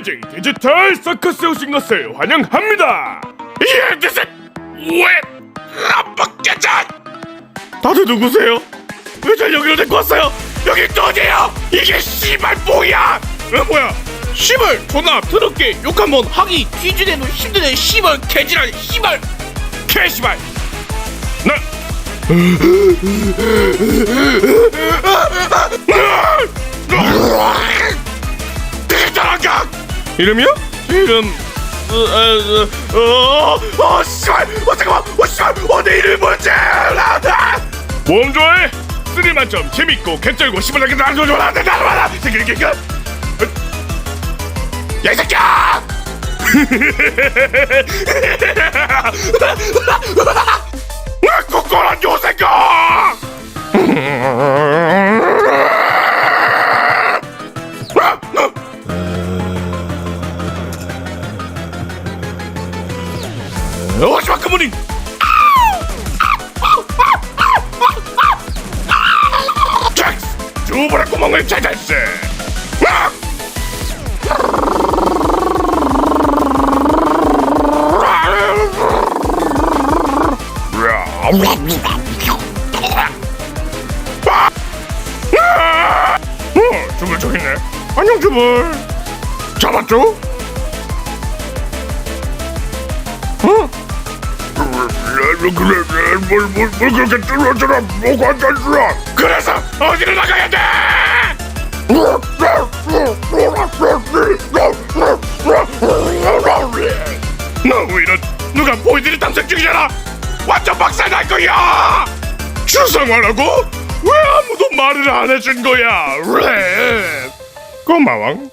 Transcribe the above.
어메이징 디지털 서커스에 오신 것을 환영합니다. 예, 뜻은 왜안 바뀌었죠? 다들 누구세요? 왜저 여기로 데리고 왔어요? 여기 또 어디예요? 이게 씨발 뭐야? 어 뭐야? 씨발 존나 더럽게 욕 한번 하기 뒤지대는 힘드네 씨발 개지랄 씨발 개씨발 나 이름이요? 이름 어, 어, 어, 어, 어, 씨발, 어, 잠깐만, 어, 씨발, 어, 내 이름이 뭐지? 몸 좋아해? 스릴 만점, 재밌고, 개쩔고, 씨발, 나게 나를 좋아, 나를 나를 새끼, 새끼, 야, 이 새끼야! 오지마 그모닝 잭스 두 번의 구멍을 찾았어 아! 어, 주물 잡았죠? 어? 뭘 뭘 그렇게 뚫어져라 뭐가 안 뚫어 그래서 어디로 나가야 돼? 너 이런 누가 보이들이 탐색 중이잖아. 완전 박살날 거야. 추성하라고? 왜 아무도 말을 안 해준 거야? 왜? 고마워